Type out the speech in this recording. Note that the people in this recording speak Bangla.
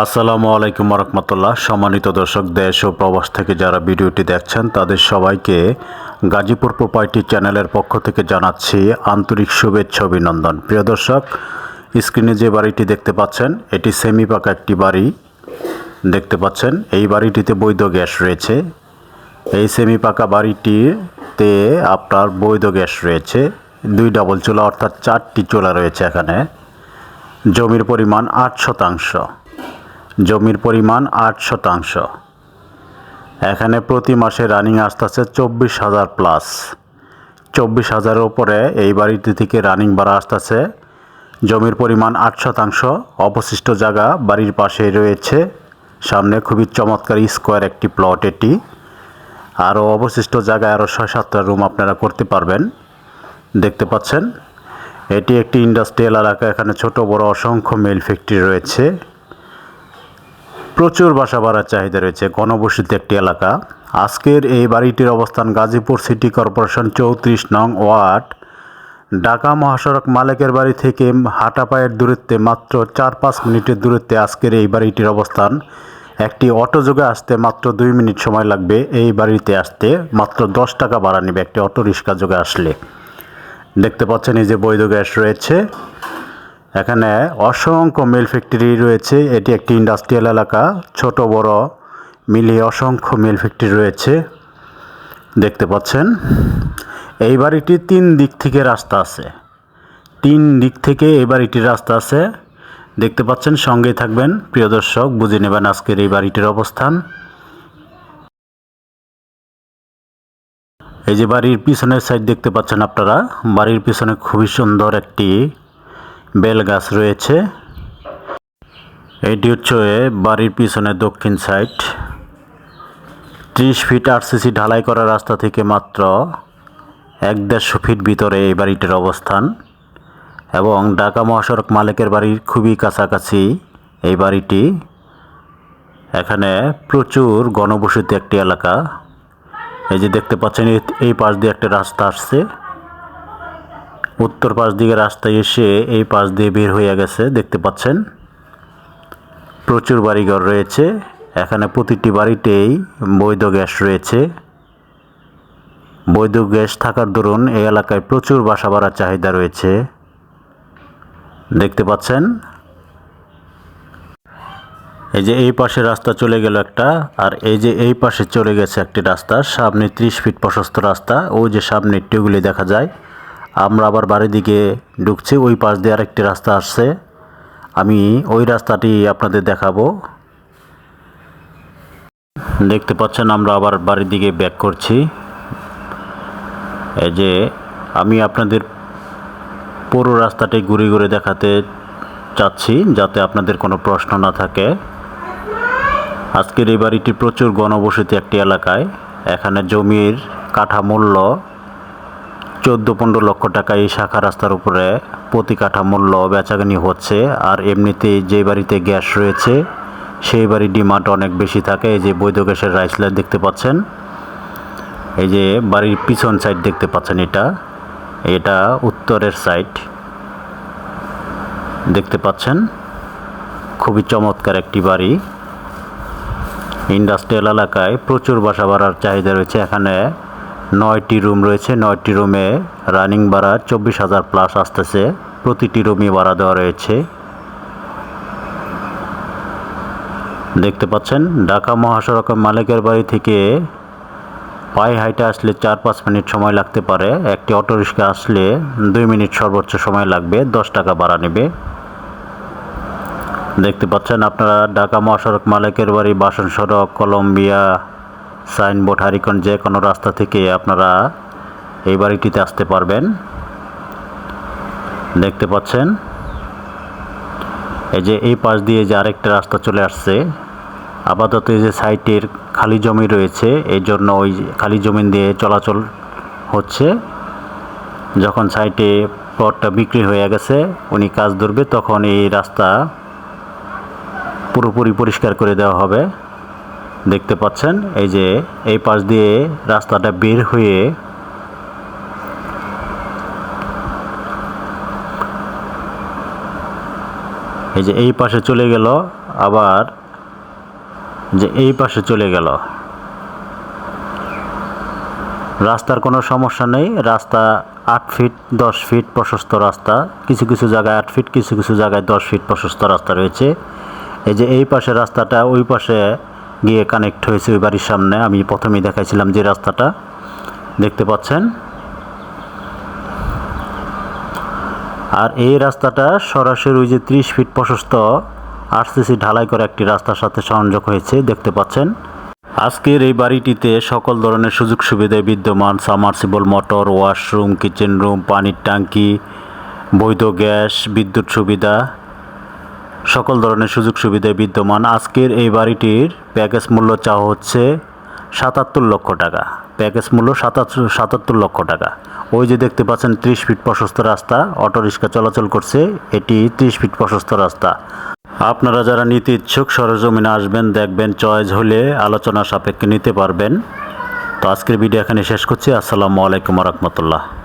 আসসালামু আলাইকুম রহমতুল্লাহ সম্মানিত দর্শক, দেশ ও প্রবাস থেকে যারা ভিডিওটি দেখছেন, তাদের সবাইকে গাজীপুর প্রোপার্টি চ্যানেলের পক্ষ থেকে জানাচ্ছি আন্তরিক শুভেচ্ছা অভিনন্দন। প্রিয় দর্শক, স্ক্রিনে যে বাড়িটি দেখতে পাচ্ছেন, এটি সেমি পাকা একটি বাড়ি। দেখতে পাচ্ছেন, এই বাড়িটিতে বৈধ গ্যাস রয়েছে। এই সেমি পাকা বাড়িটিতে আপনার বৈধ গ্যাস রয়েছে। দুই ডাবল চুলা, অর্থাৎ চারটি চুলা রয়েছে এখানে। জমির পরিমাণ আট শতাংশ। জমির পরিমাণ আট শতাংশ। এখানে প্রতি মাসে রানিং আসতেছে চব্বিশ হাজার প্লাস। চব্বিশ হাজারের ওপরে এই বাড়িটি থেকে রানিং ভাড়া আসতেছে। জমির পরিমাণ আট শতাংশ, অবশিষ্ট জায়গা বাড়ির পাশে রয়েছে। সামনে খুবই চমৎকার স্কোয়ার একটি প্লট এটি। আরও অবশিষ্ট জায়গায় আরও ছয় সাতটা রুম আপনারা করতে পারবেন। দেখতে পাচ্ছেন, এটি একটি ইন্ডাস্ট্রিয়াল এলাকা, এখানে ছোট বড় অসংখ্য মিল ফ্যাক্টরি রয়েছে। প্রচুর বাসা ভাড়ার চাহিদা রয়েছে ঘনবসতিত একটি এলাকা। আজকের এই বাড়িটির অবস্থান গাজীপুর সিটি কর্পোরেশন চৌত্রিশ নং ওয়ার্ড। ঢাকা মহাসড়ক মালিকের বাড়ি থেকে হাঁটা পায়ের দূরত্বে মাত্র চার পাঁচ মিনিটের দূরত্বে আজকের এই বাড়িটির অবস্থান। একটি অটো যোগে আসতে মাত্র দুই মিনিট সময় লাগবে এই বাড়িতে আসতে। মাত্র দশ টাকা ভাড়া নেবে একটি অটো রিক্সা যোগে আসলে। দেখতে পাচ্ছেন এই যে বৈধ গ্যাস রয়েছে। এখানে অসংখ্য মিল ফ্যাক্টরি রয়েছে। এটি একটি ইন্ডাস্ট্রিয়াল এলাকা, ছোট, বড় মিলিয়ে অসংখ্য মিল ফ্যাক্টরি রয়েছে। দেখতে পাচ্ছেন, এই বাড়িটি তিন দিক থেকে রাস্তা আছে। তিন দিক থেকে এই বাড়িটির রাস্তা আছে। দেখতে পাচ্ছেন, সঙ্গেই থাকবেন। প্রিয় দর্শক, বুঝে নেবেন আজকের এই বাড়িটির অবস্থান। এই যে বাড়ির পিছনের সাইড দেখতে পাচ্ছেন আপনারা, বাড়ির পিছনে খুবই সুন্দর একটি বেল গাছ রয়েছে। এটি হচ্ছে বাড়ির পিছনে দক্ষিণ সাইড। ত্রিশ ফিট আরসিসি ঢালাই করা রাস্তা থেকে মাত্র এক দেড়শো ফিট ভিতরে এই বাড়িটির অবস্থান এবং ঢাকা মহাসড়ক মালিকের বাড়ির খুবই কাছাকাছি এই বাড়িটি। এখানে প্রচুর ঘনবসতি একটি এলাকা। এই যে দেখতে পাচ্ছেন, এই পাশ দিয়ে একটা রাস্তা আসছে। উত্তর পাশ দিকে রাস্তায় এসে এই পাশ দিয়ে বের হয়ে গেছে, দেখতে পাচ্ছেন? প্রচুর বাড়িঘর রয়েছে। এখানে প্রতিটি বাড়িতেই বৈধ গ্যাস রয়েছে। বৈধ গ্যাস থাকার দরুন এই এলাকায় প্রচুর বাসা বাড়ার চাহিদা রয়েছে। দেখতে পাচ্ছেন? এই যে এই পাশে রাস্তা চলে গেল একটা, আর এই যে এই পাশে চলে গেছে একটি রাস্তা, সামনে ত্রিশ ফিট প্রশস্ত রাস্তা, ওই যে সামনে টিউগুলি দেখা যায়। আমরা আবার বাড়ির দিকে ঢুকছি, ওই পাশ দিয়ে আরেকটি রাস্তা আসছে। আমি ওই রাস্তাটি আপনাদের দেখাবো। দেখতে পাচ্ছেন আমরা আবার বাড়ির দিকে ব্যাক করছি। এই যে আমি আপনাদের পুরো রাস্তাটি ঘুরে ঘুরে দেখাতে চাচ্ছি, যাতে আপনাদের কোনো প্রশ্ন না থাকে। আজকের এই বাড়িটি প্রচুর গণবসতি একটি এলাকায়। এখানে জমির কাঠা মূল্য চোদ্দ পনেরো লক্ষ টাকা এই শাখা রাস্তার উপরে প্রতি কাঠা মূল্য বেচাকেনি হচ্ছে, আর এমনিতে যে বাড়িতে গ্যাস রয়েছে, সেই বাড়ির ডিমান্ড অনেক বেশি থাকে। এই যে বৈধ গ্যাসের রাইস লাইন দেখতে পাচ্ছেন, এই যে বাড়ির পিছন সাইড দেখতে পাচ্ছেন এটা এটা উত্তরের সাইড দেখতে পাচ্ছেন। খুবই চমৎকার একটি বাড়ি। ইন্ডাস্ট্রিয়াল এলাকায় প্রচুর বাসা বাড়ার চাহিদা রয়েছে। এখানে নয়টি রুম রয়েছে, নয়টি রুমে রানিং ভাড়া চব্বিশ হাজার প্লাস আসতেছে। প্রতিটি রুমই ভাড়া দেওয়া রয়েছে। দেখতে পাচ্ছেন, ঢাকা মহাসড়কের মালিকের বাড়ি থেকে পায়ে হাইটে আসলে চার পাঁচ মিনিট সময় লাগতে পারে। একটি অটোরিক্সা আসলে দুই মিনিট সর্বোচ্চ সময় লাগবে, দশ টাকা ভাড়া নেবে। দেখতে পাচ্ছেন, আপনারা ঢাকা মহাসড়ক মালিকের বাড়ি বাসন সড়ক কলম্বিয়া সাইনবোর্ড হারিকন যে কোনো রাস্তা থেকে আপনারা এই বাড়িটিতে আসতে পারবেন। দেখতে পাচ্ছেন? এই যে এই পাশ দিয়ে যে আরেকটা রাস্তা চলে আসছে, আপাতত এই যে সাইটের খালি জমি রয়েছে, এই জন্য ওই খালি জমি দিয়ে চলাচল হচ্ছে। যখন সাইটে প্লটটা বিক্রি হয়ে গেছে, উনি কাজ ধরবে, তখন এই রাস্তা পুরোপুরি পরিষ্কার করে দেওয়া হবে। দেখতে পাচ্ছেন, এই যে এই পাশ দিয়ে রাস্তাটা বের হয়ে এই যে এই পাশে চলে গেল, আবার যে এই পাশে চলে গেল। রাস্তার কোনো সমস্যা নেই, রাস্তা আট ফিট, দশ ফিট প্রশস্ত রাস্তা, কিছু কিছু জায়গায় আট ফিট, কিছু কিছু জায়গায় দশ ফিট প্রশস্ত রাস্তা রয়েছে। এই যে এই পাশে রাস্তাটা, ওই পাশে গিয়ে কানেক্ট হয়েছে ওই বাড়ির সামনে। আমি প্রথমেই দেখাইছিলাম যে রাস্তাটা। দেখতে পাচ্ছেন? আর এই রাস্তাটা সরাসরি ওই যে ত্রিশ ফিট প্রশস্ত আরসিসি ঢালাই করে একটি রাস্তার সাথে সংযোগ হয়েছে, দেখতে পাচ্ছেন? আজকের এই বাড়িটিতে সকল ধরনের সুযোগ সুবিধায় বিদ্যমান submersible motor washroom kitchen room পানির ট্যাঙ্কি, বৈধ গ্যাস, বিদ্যুৎ সুবিধা। সকল ধরনের সুযোগ সুবিধায় বিদ্যমান। আজকের এই বাড়িটির প্যাকেজ মূল্য চাওয়া হচ্ছে সাতাত্তর লক্ষ টাকা। প্যাকেজ মূল্য সাতাত্তর সাতাত্তর লক্ষ টাকা। ওই যে দেখতে পাচ্ছেন ত্রিশ ফিট প্রশস্ত রাস্তা, অটো রিক্সা চলাচল করছে, এটি ত্রিশ ফিট প্রশস্ত রাস্তা। আপনারা যারা নিতে ইচ্ছুক, সরজমিনে আসবেন, দেখবেন চয়েস হলে আলোচনা সাপেক্ষে নিতে পারবেন। তো আজকের ভিডিও এখানে শেষ করছি। আসসালামু আলাইকুম রহমতুল্লাহ।